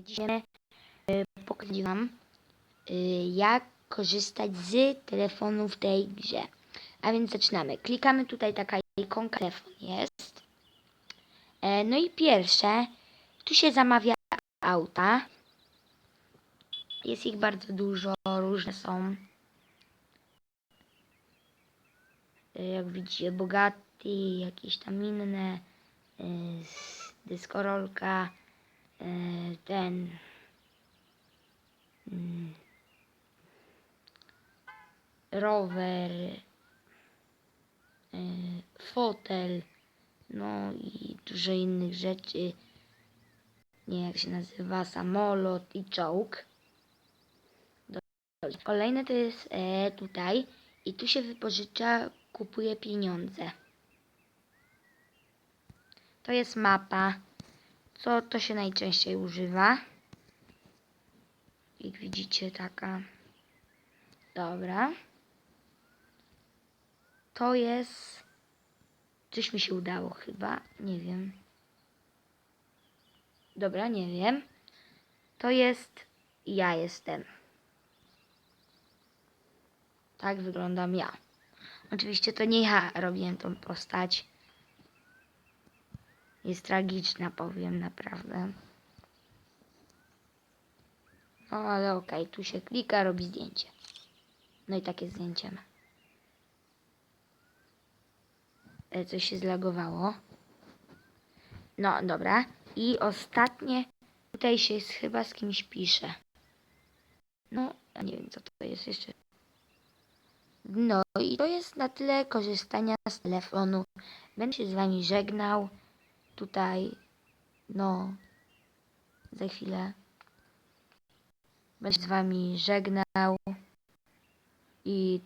Dzisiaj e, pokażę wam, e, jak korzystać z telefonu w tej grze. A więc zaczynamy. Klikamy tutaj taka ikonka, telefon jest. E, No i pierwsze, tu się zamawia auta. Jest ich bardzo dużo, różne są. Jak widzicie, bogaty, jakieś tam inne. Dyskorolka, ten. mm, Rower, e, fotel, no i dużo innych rzeczy. Nie jak się nazywa, samolot i czołg. Kolejne to jest e, tutaj i tu się wypożycza, kupuje pieniądze. To jest mapa. Co to się najczęściej używa? Jak widzicie, taka. Dobra. To jest. Coś mi się udało chyba. Nie wiem. Dobra, nie wiem. To jest. Ja jestem. Tak wyglądam ja. Oczywiście to nie ja robiłem tą postać. Jest tragiczna, powiem naprawdę. No ale okej, tu się klika, robi zdjęcie. No i takie zdjęcie ma. E, Coś się zlagowało. No dobra. I ostatnie, tutaj się z- chyba z kimś pisze. No, nie wiem co to jest jeszcze. No i to jest na tyle korzystania z telefonu. Będę się z wami żegnał. Tutaj, no, za chwilę będę z wami żegnał. I